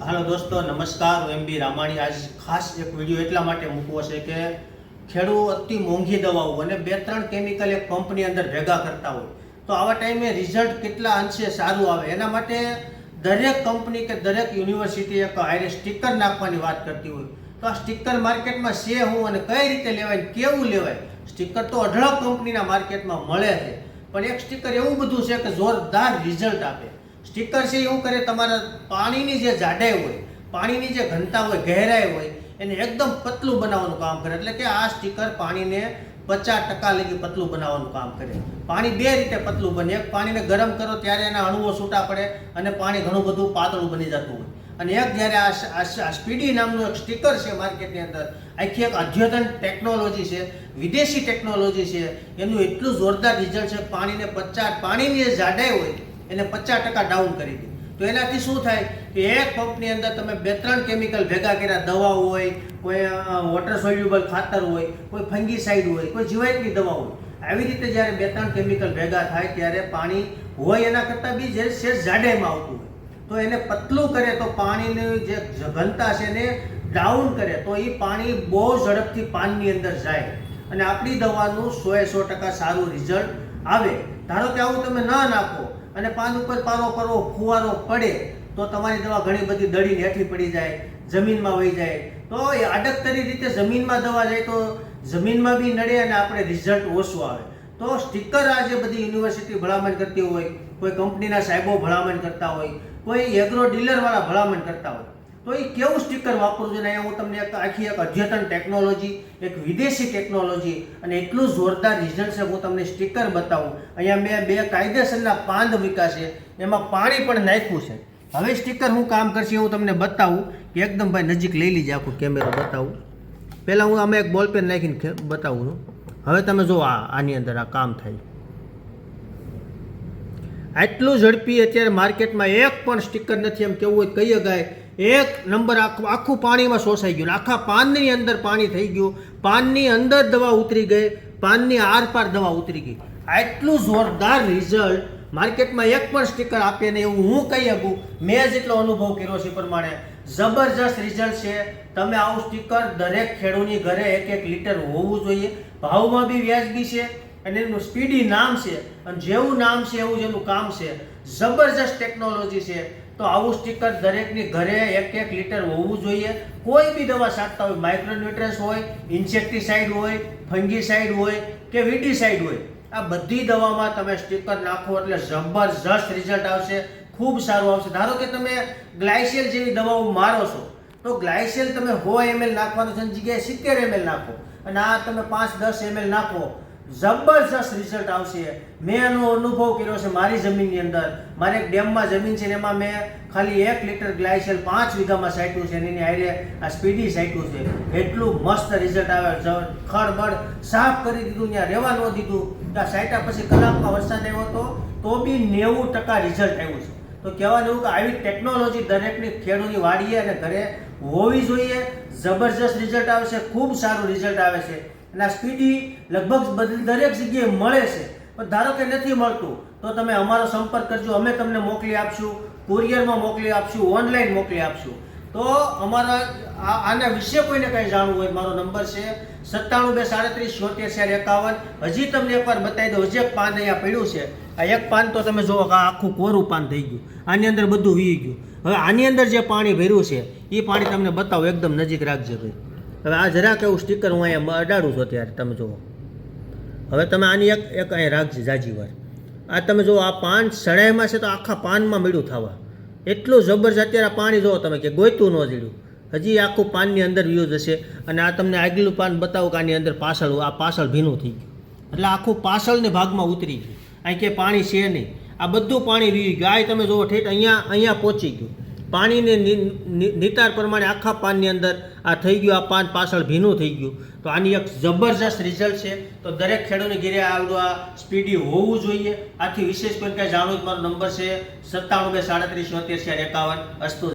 હાલો દોસ્તો, નમસ્કાર. હું એમ બી રામાણી. આજ ખાસ એક વીડિયો એટલા માટે મૂકવો છે કે ખેડૂત અતિ મોંઘી દવાઓ અને બે ત્રણ કેમિકલ એક પંપની અંદર ભેગા કરતા હોય. તો આવા ટાઈમે રિઝલ્ટ કેટલા અંશે સારું આવે? એના માટે દરેક કંપની કે દરેક યુનિવર્સિટી એક આયરે સ્ટીકર નાખવાની વાત કરતી હોય. તો આ સ્ટીકર માર્કેટમાં છે હું અને કઈ રીતે લેવાય કેવું લેવાય? સ્ટીકર તો અઢળક કંપનીના માર્કેટમાં મળે છે. પણ એક સ્ટીકર એવું બધું છે કે જોરદાર રિઝલ્ટ આપે. સ્ટીકર છે એવું કરે? તમારા પાણીની જે જાડાઈ હોય, પાણીની જે ઘનતા હોય, ગહેરાઈ હોય, એને એકદમ પતલું બનાવવાનું કામ કરે. એટલે કે આ સ્ટીકર પાણીને પચાસ ટકા લગી પતલું બનાવવાનું કામ કરે. પાણી બે રીતે પતલું બને. એક પાણીને ગરમ કરો ત્યારે એના અણુઓ છૂટા પડે અને પાણી ઘણું બધું પાતળું બની જતું હોય. અને એક જ્યારે આ સ્પીડી નામનું એક સ્ટીકર છે માર્કેટની અંદર, આખી એક અદ્યતન ટેકનોલોજી છે, વિદેશી ટેકનોલોજી છે, એનું એટલું જોરદાર રિઝલ્ટ છે, પાણીને પચાસ, પાણીની જાડાઈ હોય એને પચાસ ટકા ડાઉન કરી દીધું તો એનાથી શું થાય કે એક પંપની અંદર તમે બે ત્રણ કેમિકલ ભેગા કર્યા દવાઓ હોય, કોઈ વોટર સોલ્યુબલ ખાતર હોય, કોઈ ફંગીસાઇડ હોય, કોઈ જીવાતની દવા હોય. આવી રીતે જ્યારે બે ત્રણ કેમિકલ ભેગા થાય ત્યારે પાણી હોય એના કરતાં બી જે છે જાડેમાં આવતું હોય. તો એને પતલું કરે તો પાણીની જે ઘનતા છે એને ડાઉન કરે તો એ પાણી બહુ ઝડપથી પાનની અંદર જાય. અને આપણી દવાનું સો એ સો ટકા સારું રિઝલ્ટ આવે. ધારો કે આવું તમે ન નાખો અને પાન ઉપર પારો પરવો ફુવારો પડે, તો તમારી દવા ઘણી બધી દળીને હેઠી પડી જાય, જમીનમાં વહી જાય. તો એ આડકતરી રીતે જમીનમાં દવા જાય તો જમીનમાં બી નડે અને આપણે રિઝલ્ટ ઓછું આવે. તો સ્ટીકર આજે બધી યુનિવર્સિટી ભલામણ કરતી હોય, કોઈ કંપનીના સાહેબો ભલામણ કરતા હોય, કોઈ એગ્રો ડીલરવાળા ભલામણ કરતા હોય તો એ કેવું સ્ટીકર વાપરવું જોઈએ અહીંયા હું તમને એક આખી એક અદ્યતન ટેકનોલોજી એક વિદેશી ટેકનોલોજી અને એટલું જોરદાર રિઝલ્ટ છે હું તમને સ્ટીકર બતાવું. અહીંયા મેં બે કાયદેસરના પાંદ મૂક્યા છે, એમાં પાણી પણ નાખ્યું છે. હવે સ્ટીકર હું કામ કરશે હું તમને બતાવું કે એકદમ ભાઈ નજીક લઈ લીજે આખું કેમેરો બતાવું. પહેલાં હું આમાં એક બોલ પેન નાખીને બતાવું છું. હવે તમે જો આ, આની અંદર આ કામ થાય. આટલું ઝડપી અત્યારે માર્કેટમાં એક પણ સ્ટીકર નથી, એમ કેવું હોય કહી ગાય. એક નંબર આખું આખું પાણીમાં શોષાઈ ગયું. આખા પાનની અંદર પાણી થઈ ગયું. પાનની અંદર દવા ઉતરી ગઈ. પાનની આરપાર દવા ઉતરી ગઈ. આટલું જોરદાર રિઝલ્ટ માર્કેટમાં એક પણ સ્ટીકર આપીએ ને એવું હું કહી શકું. મેં જેટલો અનુભવ કર્યો છે પ્રમાણે. જબરજસ્ત રિઝલ્ટ છે. તમે આવું સ્ટીકર દરેક ખેડૂતની ઘરે એક એક લીટર હોવું જોઈએ. ભાવમાં બી વ્યાજબી છે અને એનું સ્પીડી નામ છે. અને જેવું નામ છે એવું જેનું કામ છે. જબરજસ્ત ટેકનોલોજી છે. તો આવું સ્ટીકર દરેકની ઘરે એક એક લીટર હોવું જોઈએ. કોઈ બી દવા છાંટતા હોય માઇક્રોન્યુટ્રન્સ હોય ઇન્સેક્ટિસાઇડ હોય ફંગીસાઇડ હોય કે વિડીસાઇડ હોય, આ બધી દવામાં તમે સ્ટીકર નાખો એટલે જબરજસ્ત રિઝલ્ટ આવશે, ખૂબ સારું આવશે. ધારો કે તમે ગ્લાયસેલ જેવી દવાઓ મારો છો, તો ગ્લાયસેલ તમે સો એમએલ નાખવાનું છે જગ્યાએ સિત્તેર એમએલ નાખો. અને આ તમે પાંચ દસ એમએલ નાખો જબરજસ્ત રિઝલ્ટ આવશે. મેં એનો અનુભવ કર્યો છે મારી જમીનની અંદર. મારે એક ડેમમાં જમીન છે એમાં મેં ખાલી એક લીટર ગ્લાયસેલ પાંચ વીઘામાં સાટ્યું છે એની હારે આ સ્પીડી સાટ્યું છે. એટલું મસ્ત રિઝલ્ટ આવે. ખડબડ સાફ કરી દીધું, ત્યાં રહેવા ન દીધું. ત્યાં સાટ્યા પછી કલાકમાં વરસાદ આવ્યો હતો તો બી નેવું ટકા રિઝલ્ટ આવ્યું છે. તો કહેવાનું એવું કે આવી ટેકનોલોજી દરેકની ખેડૂતની વાડીએ અને ઘરે હોવી જોઈએ. જબરજસ્ત રિઝલ્ટ આવે છે ખૂબ સારું રિઝલ્ટ આવે છે. અને આ સ્પીડી લગભગ દરેક જગ્યાએ મળે છે. પણ ધારો કે નથી મળતું, તો તમે અમારો સંપર્ક કરજો. અમે તમને મોકલી આપશું, કુરિયરમાં મોકલી આપશું, ઓનલાઈન મોકલી આપશું. તો અમારા આના વિશે કોઈને કંઈ જાણવું હોય, મારો નંબર છે સત્તાણું બે સાડત્રીસ, છોતેર ચાર એકાવન. હજી તમને એકવાર બતાવી દઉં, હજી એક પાન અહીંયા પડ્યું છે. આ એક પાન તો તમે જુઓ કે આખું કોરું પાન થઈ ગયું. આની અંદર બધું વી ગયું. હવે આની અંદર જે પાણી ભર્યું છે એ પાણી તમને બતાવો, એકદમ નજીક રાખજે ભાઈ. હવે આ જરાક એવું સ્ટીકર હું અહીંયા અડાડું છું અત્યારે, તમે જુઓ. હવે તમે આની એક એક અહીંયા રાખજે જાજી વાર આ તમે જુઓ, આ પાન સડાઈમાં છે તો આખા પાનમાં મીડું થવા. એટલું જબરજસ્ત અત્યારે પાણી જુઓ તમે કે ગોયતું ન જીડ્યું હજી આખું પાનની અંદર વ્યૂઝ હશે અને આ તમને આગલું પાન બતાવું કે આની અંદર પાછળ આ પાછળ ભીનું થઈ ગયું. એટલે આખું પાછળને ભાગમાં ઉતરી ગયું. અહીં કે પાણી છે નહીં. આ બધું પાણી વી ગયું. આ તમે જુઓ ઠેઠ અહીંયા અહીંયા પહોંચી ગયું. પાણીને નિતાર પ્રમાણે આખા પાનની અંદર આ થઈ ગયું, આ પાન પાછળ ભીનું થઈ ગયું. તો આની એક જબરજસ્ત રિઝલ્ટ છે. તો દરેક ખેડૂતને ઘેરે આવડું આ સ્પીડી હોવું જોઈએ. આથી વિશેષ કોઈ કાંઈ જાણવું જ મારો નંબર છે સત્તાણું બે સાડત્રીસ છોતેર ચાર એકાવન. અસ્તુ